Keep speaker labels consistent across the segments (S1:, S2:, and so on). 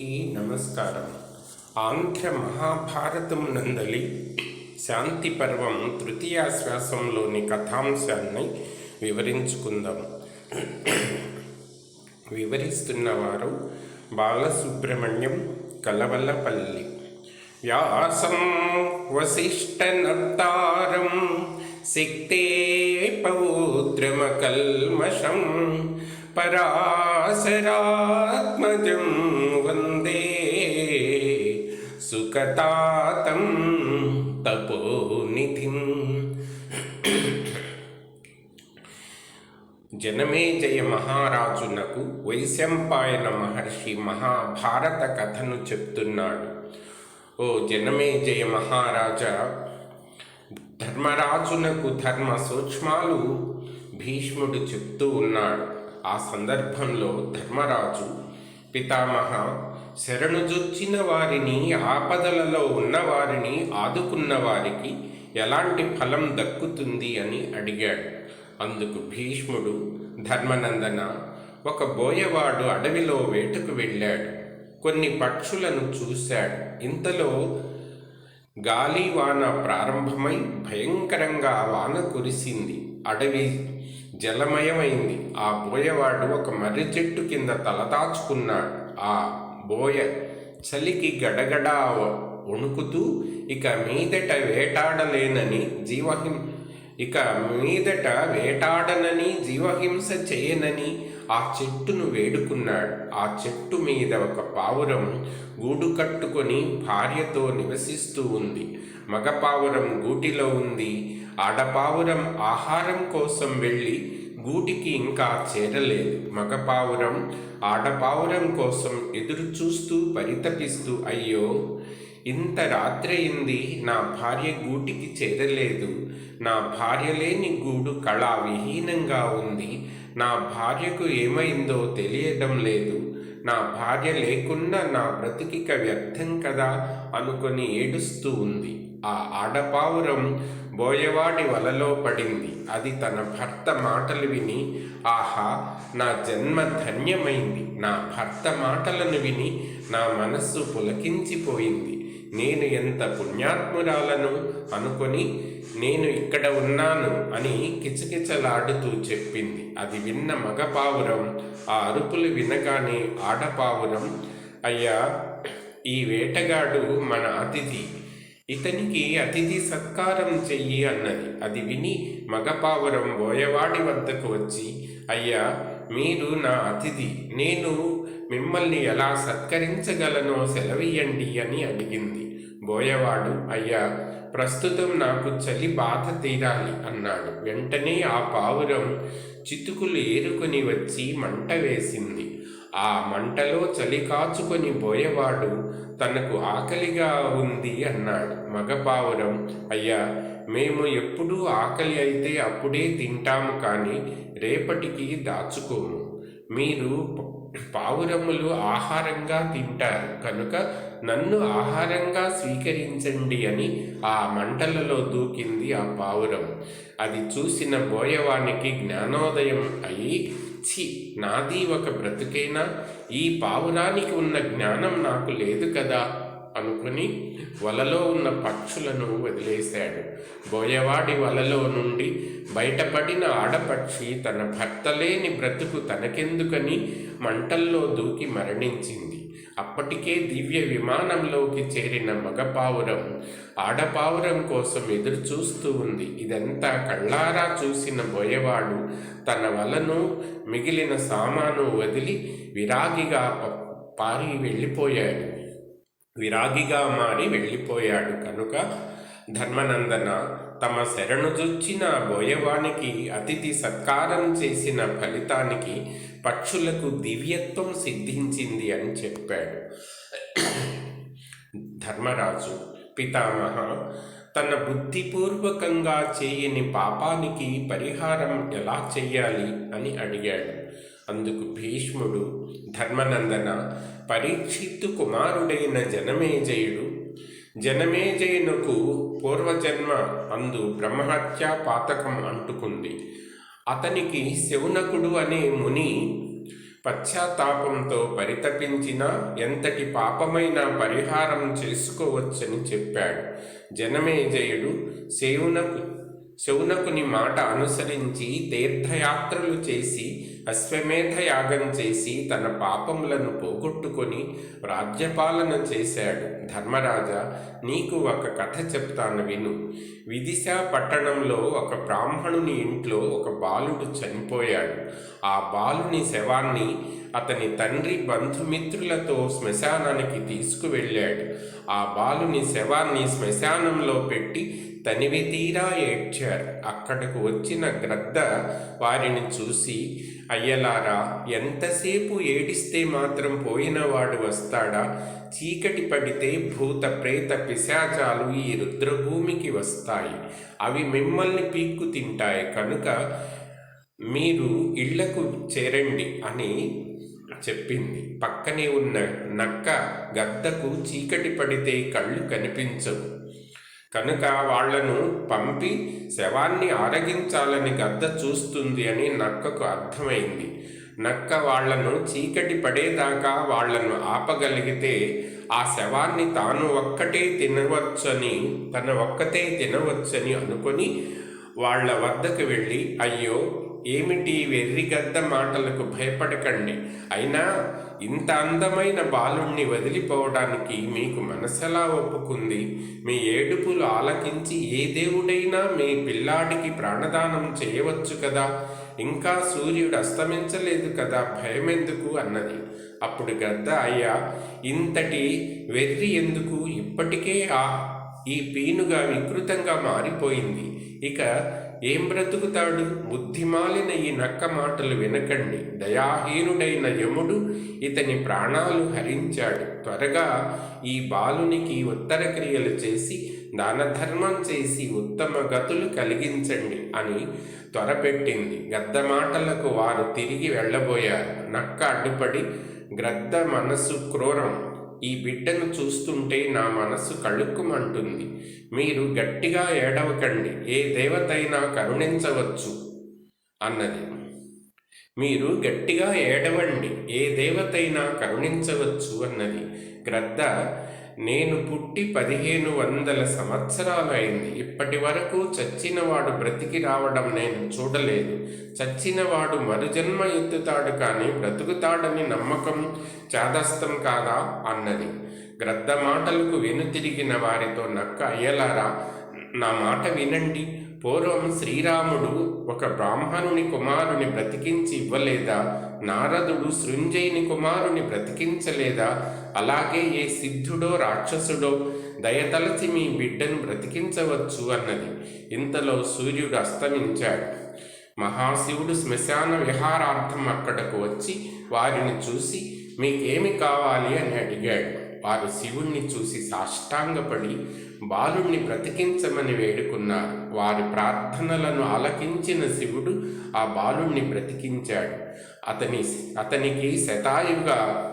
S1: అందరికీ నమస్కారం. ఆంధ్ర మహాభారతం నందలి శాంతి పర్వం తృతీయాశ్వాసంలోని కథాంశాన్ని వివరించుకుందాం. వివరిస్తున్నవారు బాలసుబ్రహ్మణ్యం కలవలపల్లి. వ్యాసం వసిష్ఠనర్తారం సిక్తే పౌద్రమకల్మషం పరాశరాత్మజం వందే సుకతాతం తపోనిధిం జనమేజయ మహారాజునకు వైశంపాయన మహర్షి మహాభారత కథను చెప్తున్నాడు. ఓ జనమేజయ మహారాజా ధర్మరాజునకు ధర్మ సూక్ష్మాలు భీష్ముడు చెప్తూ ఉన్నాడు. ఆ సందర్భంలో ధర్మరాజు పితామహ శరణుజొచ్చిన వారిని ఆపదలలో ఉన్నవారిని ఆదుకున్న వారికి ఎలాంటి ఫలం దక్కుతుంది అని అడిగాడు. అందుకు భీష్ముడు ధర్మనందన ఒక బోయవాడు అడవిలో వేటకు వెళ్ళాడు. కొన్ని పక్షులను చూశాడు. ఇంతలో గాలి వాన ప్రారంభమై భయంకరంగా వాన కురిసింది. అడవి జలమయమైంది. ఆ బోయవాడు ఒక మర్రి చెట్టు కింద తలదాచుకున్నాడు ఆ బోయ. చలికి గడగడ వణుకుతూ ఇక మీదట వేటాడలేనని జీవహిం ఇక మీదట వేటాడనని జీవహింస చేయనని ఆ చెట్టును వేడుకున్నాడు. ఆ చెట్టు మీద ఒక పావురం గూడు కట్టుకొని భార్యతో నివసిస్తూ ఉంది. మగ పావురం గూటిలో ఉంది. ఆడపావురం ఆహారం కోసం వెళ్ళి గూటికి ఇంకా చేరలేదు. మగపావురం ఆడపావురం కోసం ఎదురు చూస్తూ పరితపిస్తూ అయ్యో! ఇంత రాత్రయింది నా భార్య గూటికి చేరలేదు. నా భార్య లేని గూడు కళా విహీనంగా ఉంది. నా భార్యకు ఏమైందో తెలియడం లేదు. నా భార్య లేకుండా నా బ్రతికిక వ్యర్థం కదా అనుకొని ఏడుస్తూ ఉంది. ఆ ఆడపావురం బోయవాడి వలలో పడింది. అది తన భర్త మాటలు విని ఆహా నా జన్మ ధన్యమైంది. నా భర్త మాటలను విని నా మనస్సు పులకించిపోయింది. నేను ఎంత పుణ్యాత్మురాలను అనుకొని నేను ఇక్కడ ఉన్నాను అని కిచకిచలాడుతూ చెప్పింది. అది విన్న మగపావురం ఆ అరుపులు వినగానే ఆడపావురం అయ్యా ఈ వేటగాడు మన అతిథి. ఇతనికి అతిథి సత్కారం చెయ్యి అన్నది. అది విని మగపావురం బోయవాడి వద్దకు వచ్చి అయ్యా మీరు నా అతిథి. నేను మిమ్మల్ని ఎలా సత్కరించగలనో సెలవియండి అని అడిగింది. బోయవాడు అయ్యా ప్రస్తుతం నాకు చలి బాధ తీరాలి అన్నాడు. వెంటనే ఆ పావురం చితుకులు ఏరుకొని వచ్చి మంట వేసింది. ఆ మంటలో చలి కాచుకొని బోయవాడు తనకు ఆకలిగా ఉంది అన్నాడు. మగపావురం అయ్యా మేము ఎప్పుడూ ఆకలి అయితే అప్పుడే తింటాము కానీ రేపటికి దాచుకోము. మీరు పావురములు ఆహారంగా తింటారు కనుక నన్ను ఆహారంగా స్వీకరించండి అని ఆ మంటలలో దూకింది ఆ పావురం. అది చూసిన బోయవానికి జ్ఞానోదయం అయి ఛీ నాది ఒక బ్రతుకేనా ఈ పావురానికి ఉన్న జ్ఞానం నాకు లేదు కదా అనుకుని వలలో ఉన్న పక్షులను వదిలేశాడు. బోయవాడి వలలో నుండి బయటపడిన ఆడపక్షి తన భర్త లేని బ్రతుకు తనకెందుకని మంటల్లో దూకి మరణించింది. అప్పటికే దివ్య విమానంలోకి చేరిన మగపావురం ఆడపావురం కోసం ఎదురు చూస్తూ ఉంది. ఇదంతా కళ్ళారా చూసిన బోయవాడు తన వలను మిగిలిన సామాను వదిలి విరాగిగా పారి వెళ్ళిపోయాడు. విరాగిగా మారి వెళ్ళిపోయాడు. కనుక ధర్మనందన తమ శరణుజొచ్చిన బోయవానికి అతిథి సత్కారం చేసిన ఫలితానికి పక్షులకు దివ్యత్వం సిద్ధించింది అని చెప్పాడు. ధర్మరాజు పితామహ తన బుద్ధిపూర్వకంగా చేయని పాపానికి పరిహారం ఎలా చెయ్యాలి అని అడిగాడు. అందుకు భీష్ముడు ధర్మనందన పరీక్షిత్తు కుమారుడైన జనమేజయుడు జనమేజయునకు పూర్వజన్మ అందు బ్రహ్మహత్యా పాతకం అంటుకుంది. అతనికి శౌనకుడు అనే ముని పశ్చాత్తాపంతో పరితపించినా ఎంతటి పాపమైన పరిహారం చేసుకోవచ్చని చెప్పాడు. జనమేజయుడు శివునకు శౌనకుని మాట అనుసరించి తీర్థయాత్రలు చేసి అశ్వమేధ యాగం చేసి తన పాపములను పోగొట్టుకొని రాజ్యపాలన చేశాడు. ధర్మరాజా నీకు ఒక కథ చెప్తాను విను. విదిశ పట్టణంలో ఒక బ్రాహ్మణుని ఇంట్లో ఒక బాలుడు చనిపోయాడు. ఆ బాలుని శవాన్ని అతని తండ్రి బంధుమిత్రులతో శ్మశానానికి తీసుకువెళ్ళాడు. ఆ బాలుని శవాన్ని శ్మశానంలో పెట్టి తనివి తీరా ఏడ్చారు. అక్కడకు వచ్చిన గ్రద్ద వారిని చూసి అయ్యలారా ఎంతసేపు ఏడిస్తే మాత్రం పోయినవాడు వస్తాడా? చీకటి పడితే భూత ప్రేత పిశాచాలు ఈ రుద్రభూమికి వస్తాయి. అవి మిమ్మల్ని పీక్కు తింటాయి. కనుక మీరు ఇళ్ళకు చేరండి అని చెప్పింది. పక్కనే ఉన్న నక్క గద్దకు చీకటి పడితే కళ్ళు కనిపించవు. కనుక వాళ్ళను పంపి శవాన్ని ఆరగించాలని గద్ద చూస్తుంది అని నక్కకు అర్థమైంది. నక్క వాళ్ళను చీకటి పడేదాకా వాళ్ళను ఆపగలిగితే ఆ శవాన్ని తాను ఒక్కటే తినవచ్చని తన ఒక్కతే తినవచ్చని అనుకొని వాళ్ళ వద్దకు వెళ్ళి అయ్యో ఏమిటి వెర్రిగద్ద మాటలకు భయపడకండి. అయినా ఇంత అందమైన బాలుణ్ణి వదిలిపోవడానికి మీకు మనసెలా ఒప్పుకుంది? మీ ఏడుపులు ఆలకించి ఏ దేవుడైనా మీ పిల్లాడికి ప్రాణదానం చేయవచ్చు కదా? ఇంకా సూర్యుడు అస్తమించలేదు కదా? భయమెందుకు? అన్నది. అప్పుడు గద్ద అయ్యా ఇంతటి వెర్రి ఎందుకు? ఇప్పటికే ఆ ఈ పీనుగా వికృతంగా మారిపోయింది. ఇక ఏం బ్రతుకుతాడు? బుద్ధిమాలిన ఈ నక్క మాటలు వినకండి. దయాహీనుడైన యముడు ఇతని ప్రాణాలు హరించాడు. త్వరగా ఈ బాలునికి ఉత్తర క్రియలు చేసి దానధర్మం చేసి ఉత్తమ గతులు కలిగించండి అని త్వరపెట్టింది. గద్ద మాటలకు వారు తిరిగి వెళ్ళబోయారు. నక్క అడ్డుపడి గ్రద్ద మనసు క్రూరం. ఈ బిడ్డను చూస్తుంటే నా మనస్సు కళ్ళుక్కుమంటుంది మీరు గట్టిగా ఏడవకండి ఏ దేవతైనా కరుణించవచ్చు అన్నది. మీరు గట్టిగా ఏడవండి ఏ దేవతైనా కరుణించవచ్చు అన్నది. గ్రద్ద నేను పుట్టి పదిహేను వందల సంవత్సరాలు అయింది. ఇప్పటి వరకు చచ్చినవాడు బ్రతికి రావడం నేను చూడలేదు. చచ్చినవాడు మరుజన్మ ఎత్తుతాడు కానీ బ్రతుకుతాడని నమ్మకం చాదస్తం కాదా? అన్నది. గ్రద్ద మాటలకు వెనుతిరిగిన వారితో నక్క అయ్యలారా నా మాట వినండి. పూర్వం శ్రీరాముడు ఒక బ్రాహ్మణుని కుమారుని బ్రతికించి ఇవ్వలేదా? నారదుడు సృంజయుని కుమారుని బ్రతికించలేదా? అలాగే ఏ సిద్ధుడో రాక్షసుడో దయతలచి మీ బిడ్డను బ్రతికించవచ్చు అన్నది ఇంతలో సూర్యుడు అస్తమించాడు. మహాశివుడు శ్మశాన విహారార్థం అక్కడకు వచ్చి వారిని చూసి మీకేమి కావాలి? అని అడిగాడు. వారు శివుణ్ణి చూసి సాష్టాంగపడి బాలుణ్ణి బ్రతికించమని వేడుకున్నారు వారి ప్రార్థనలను ఆలకించిన శివుడు ఆ బాలుణ్ణి బ్రతికించాడు. అతని అతనికి శతాయుగా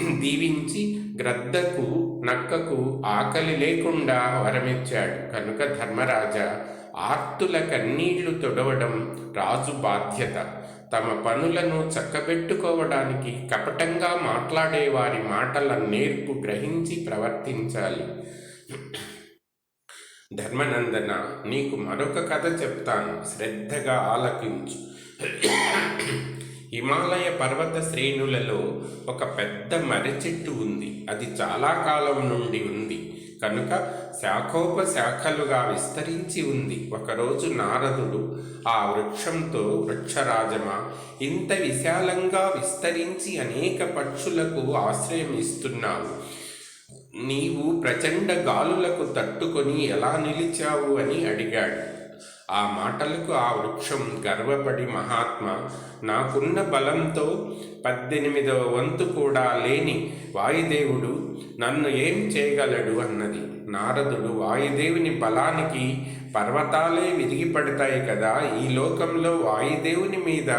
S1: దీవించి గ్రద్దకు నక్కకు ఆకలి లేకుండా వరమిచ్చాడు. కనుక ధర్మరాజా ఆర్తుల కన్నీళ్ళు తొడవడం రాజు బాధ్యత. తమ పనులను చక్కబెట్టుకోవడానికి కపటంగా మాట్లాడే వారి మాటల నేర్పు గ్రహించి ప్రవర్తించాలి. ధర్మనందన నీకు మరొక కథ చెప్తాను. శ్రద్ధగా ఆలకించు. హిమాలయ పర్వత శ్రేణులలో ఒక పెద్ద మర్రి చెట్టు ఉంది. అది చాలా కాలం నుండి ఉంది. కనుక శాఖోపశాఖలుగా విస్తరించి ఉంది. ఒకరోజు నారదుడు ఆ వృక్షంతో వృక్షరాజమ ఇంత విశాలంగా విస్తరించి అనేక పక్షులకు ఆశ్రయం ఇస్తున్నావు నీవు ప్రచండ గాలులకు తట్టుకొని ఎలా నిలిచావు అని అడిగాడు. ఆ మాటలకు ఆ వృక్షం గర్వపడి మహాత్మ నాకున్న బలంతో పద్దెనిమిదవ వంతు కూడా లేని వాయుదేవుడు నన్ను ఏం చేయగలడు అన్నది. నారదుడు వాయుదేవుని బలానికి పర్వతాలే విరిగిపడతాయి కదా ఈ లోకంలో వాయుదేవుని మీద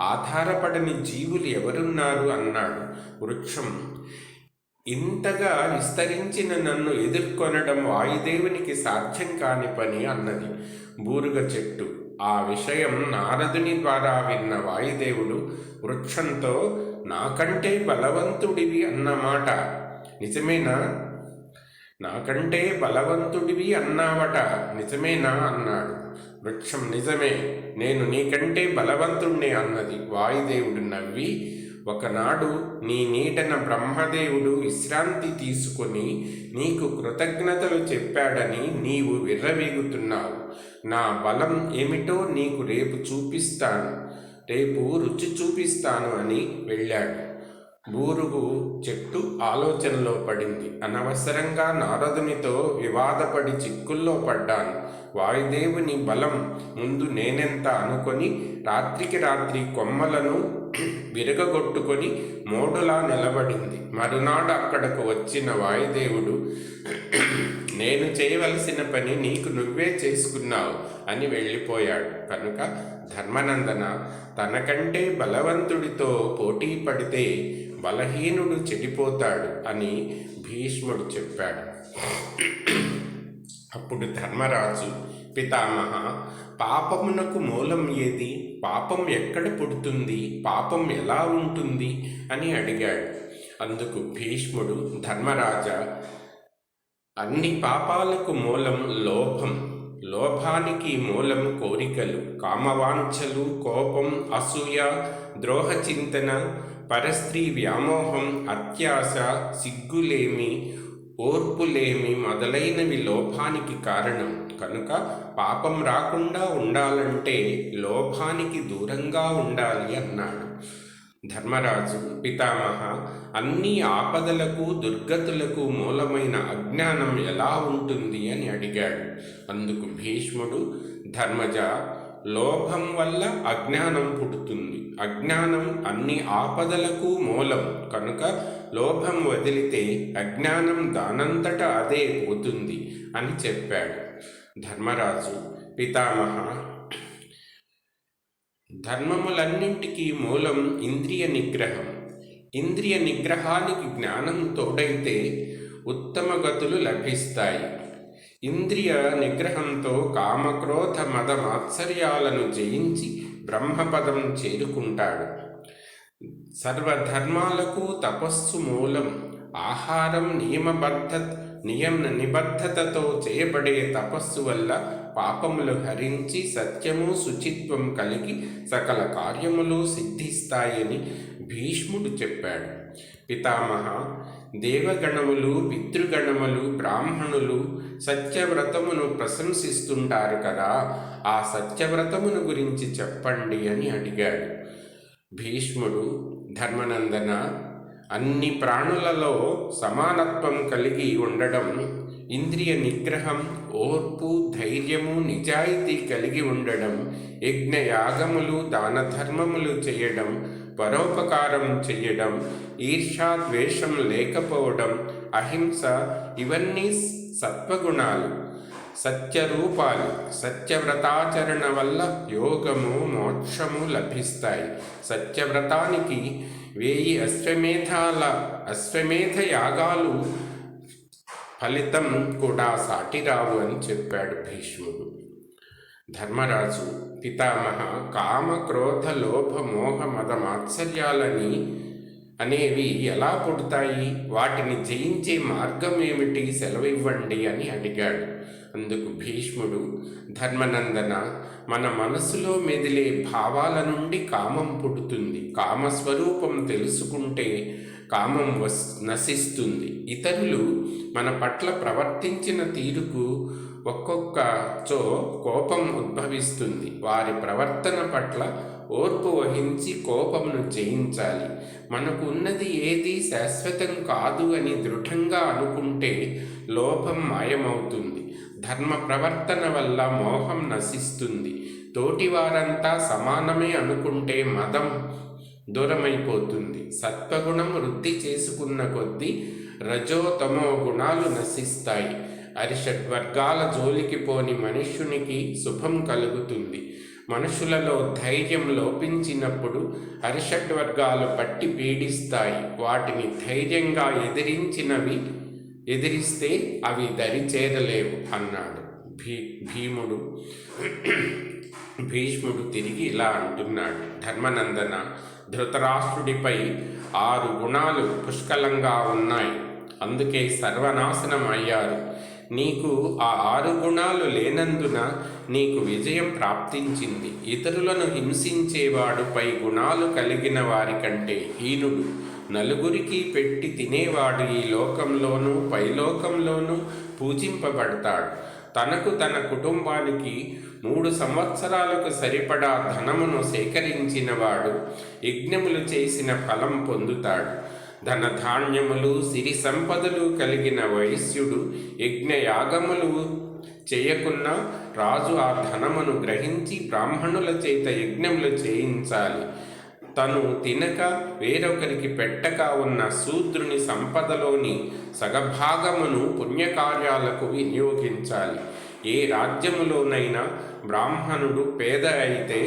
S1: ఆధారపడని జీవులు ఎవరున్నారు? అన్నాడు వృక్షం. ఇంతగా విస్తరించిన నన్ను ఎదుర్కొనడం వాయుదేవునికి సాధ్యం కాని పని అన్నది. బూరుగ చెట్టు. ఆ విషయం నారదుని ద్వారా విన్న వాయుదేవుడు వృక్షంతో నాకంటే బలవంతుడివి అన్నమాట. నిజమేనా? నాకంటే బలవంతుడివి అన్నావట. నిజమేనా? అన్నాడు. వృక్షం నిజమే. నేను నీకంటే బలవంతుణ్ణి అన్నది. వాయుదేవుడు నవ్వి ఒకనాడు నీ నీటన బ్రహ్మదేవుడు విశ్రాంతి తీసుకొని నీకు కృతజ్ఞతలు చెప్పాడని నీవు విర్రవీగుతున్నావు. నా బలం ఏమిటో నీకు రేపు చూపిస్తాను. రేపు రుచి చూపిస్తాను అని వెళ్ళాడు. బూరుగు చెట్టు ఆలోచనలో పడింది. అనవసరంగా నారదునితో వివాదపడి చిక్కుల్లో పడ్డాను. వాయుదేవుని బలం ముందు నేనెంత అనుకొని రాత్రికి రాత్రి కొమ్మలను విరగగొట్టుకొని మోడులా నిలబడింది. మరునాడు అక్కడకు వచ్చిన వాయుదేవుడు నేను చేయవలసిన పని నీకు నువ్వే చేసుకున్నావు అని వెళ్ళిపోయాడు. కనుక ధర్మనందన తనకంటే బలవంతుడితో పోటీ పడితే బలహీనుడు చెడిపోతాడు అని భీష్ముడు చెప్పాడు. అప్పుడు ధర్మరాజు పితామహ పాపమునకు మూలం ఏది? పాపం ఎక్కడ పుడుతుంది? పాపం ఎలా ఉంటుంది? అని అడిగాడు. అందుకు భీష్ముడు ధర్మరాజా అన్ని పాపాలకు మూలం లోభం. లోభానికి మూలం కోరికలు. కామవాంఛలు కోపం అసూయ ద్రోహ చింతన పరస్త్రీ వ్యామోహం అత్యాశ సిగ్గులేమి ఓర్పులేమి మొదలైనవి లోభానికి కారణం. కనుక పాపం రాకుండా ఉండాలంటే లోభానికి దూరంగా ఉండాలి అన్నాడు. ధర్మరాజు పితామహ అన్ని ఆపదలకు దుర్గతులకు మూలమైన అజ్ఞానం ఎలా ఉంటుంది అని అడిగాడు. అందుకు భీష్ముడు ధర్మజ లోభం వల్ల అజ్ఞానం పుడుతుంది. అజ్ఞానం అన్ని ఆపదలకు మూలం. కనుక లోభం వదిలితే అజ్ఞానం దానంతట అదే పోతుంది అని చెప్పాడు ధర్మరాజు. పితామహ ధర్మములన్నింటికీ మూలం ఇంద్రియ నిగ్రహం. ఇంద్రియ నిగ్రహానికి జ్ఞానం తోడైతే ఉత్తమ గతులు లభిస్తాయి. ఇంద్రియ నిగ్రహంతో కామక్రోధ మద మాత్సర్యాలను జయించి బ్రహ్మపదం చేరుకుంటాడు. సర్వధర్మాలకు తపస్సు మూలం ఆహారం నియమబద్ధ నియమ నిబద్ధతతో చేయబడే తపస్సు వల్ల పాపములు హరించి సత్యము శుచిత్వం కలిగి సకల కార్యములు సిద్ధిస్తాయని భీష్ముడు చెప్పాడు. పితామహ దేవగణములు పితృగణములు బ్రాహ్మణులు సత్యవ్రతమును ప్రశంసిస్తుంటారు కదా. ఆ సత్యవ్రతమును గురించి చెప్పండి అని అడిగాడు. భీష్ముడు ధర్మనందన అన్ని ప్రాణులలో సమానత్వం కలిగి ఉండడం ఇంద్రియ నిగ్రహం ఓర్పు ధైర్యము నిజాయితీ కలిగి ఉండడం యజ్ఞయాగములు దాన ధర్మములు చేయడం పరోపకారం చేయడం ఈర్షాద్వేషం లేకపోవడం అహింస ఇవన్నీ సత్వగుణాలు. సత్యరూపాలు సత్యవ్రతాచరణ వల్ల యోగము మోక్షము లభిస్తాయి. సత్యవ్రతానికి వేయి అశ్వమేధాల అశ్వమేధ యాగాలు ఫలితం కూడా సాటిరావు అని చెప్పాడు భీష్ముడు. ధర్మరాజు పితామహ కామ క్రోధ లోభ మోహ మద మాత్సర్యాలని అనేవి ఎలా పుడతాయి? వాటిని జయించే మార్గం ఏమిటి? సెలవివ్వండి అని అడిగాడు. అందుకు భీష్ముడు ధర్మనందన మన మనసులో మెదిలే భావాల నుండి కామం పుడుతుంది. కామస్వరూపం తెలుసుకుంటే కామం వస్ నశిస్తుంది. ఇతరులు మన పట్ల ప్రవర్తించిన తీరుకు ఒక్కొక్క చో కోపం ఉద్భవిస్తుంది. వారి ప్రవర్తన పట్ల ఓర్పు వహించి కోపమును జయించాలి. మనకు ఉన్నది ఏది శాశ్వతం కాదు అని దృఢంగా అనుకుంటే లోపం మాయమవుతుంది. ధర్మ ప్రవర్తన వల్ల మోహం నశిస్తుంది. తోటివారంతా సమానమే అనుకుంటే మదం దూరమైపోతుంది. సత్వగుణం వృద్ధి చేసుకున్న కొద్దీ రజోతమో గుణాలు నశిస్తాయి. అరిషడ్వర్గాల జోలికి పోని మనుష్యునికి శుభం కలుగుతుంది. మనుషులలో ధైర్యం లోపించినప్పుడు అరిషడ్వర్గాలు పట్టి పీడిస్తాయి. వాటిని ధైర్యంగా ఎదిరించినవి ఎదిరిస్తే అవి దరిచేరలేవు అన్నాడు భీ భీముడు. భీష్ముడు తిరిగి ఇలా అంటున్నాడు. ధర్మనందన ధృతరాష్ట్రుడిపై ఆరు గుణాలు పుష్కలంగా ఉన్నాయి. అందుకే సర్వనాశనం అయ్యారు. నీకు ఆ ఆరు గుణాలు లేనందున నీకు విజయం ప్రాప్తించింది. ఇతరులను హింసించేవాడుపై గుణాలు కలిగిన వారి కంటే హీనుడు. నలుగురికి పెట్టి తినేవాడు ఈ లోకంలోనూ పైలోకంలోనూ పూజింపబడతాడు. తనకు తన కుటుంబానికి మూడు సంవత్సరాలకు సరిపడా ధనమును సేకరించినవాడు యజ్ఞములు చేసిన ఫలం పొందుతాడు. ధన ధాన్యములు సిరి సంపదలు కలిగిన వైశ్యుడు యజ్ఞయాగములు చేయకున్న రాజు ఆ ధనమును గ్రహించి బ్రాహ్మణుల చేత యజ్ఞములు చేయించాలి. తను తినక వేరొకరికి పెట్టక ఉన్న శూద్రుని సంపదలోని సగభాగమును పుణ్యకార్యాలకు వినియోగించాలి. ఏ రాజ్యములోనైనా బ్రాహ్మణుడు పేద అయితే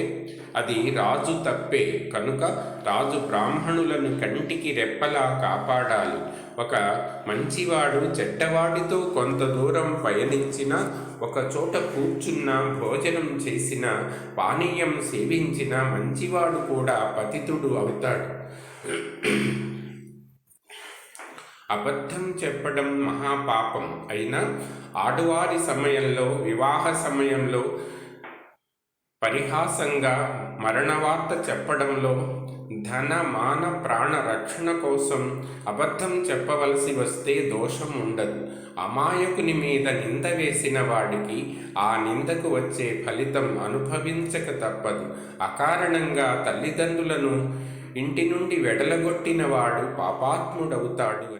S1: అది రాజు తప్పే. కనుక రాజు బ్రాహ్మణులను కంటికి రెప్పలా కాపాడాలి. ఒక మంచివాడు చెడ్డవాడితో కొంత దూరం పయనించిన ఒక చోట కూర్చున్న భోజనం చేసిన పానీయం సేవించిన మంచివాడు కూడా పతితుడు అవుతాడు. అబద్ధం చెప్పడం మహాపాపం. అయినా ఆడువారి సమయంలో వివాహ సమయంలో పరిహాసంగా మరణవార్త చెప్పడంలో ధన మాన ప్రాణ రక్షణ కోసం అబద్ధం చెప్పవలసి వస్తే దోషం ఉండదు. అమాయకుని మీద నింద వేసిన వాడికి ఆ నిందకు వచ్చే ఫలితం అనుభవించక తప్పదు. అకారణంగా తల్లిదండ్రులను ఇంటి నుండి వెడలగొట్టిన వాడు పాపాత్ముడవుతాడు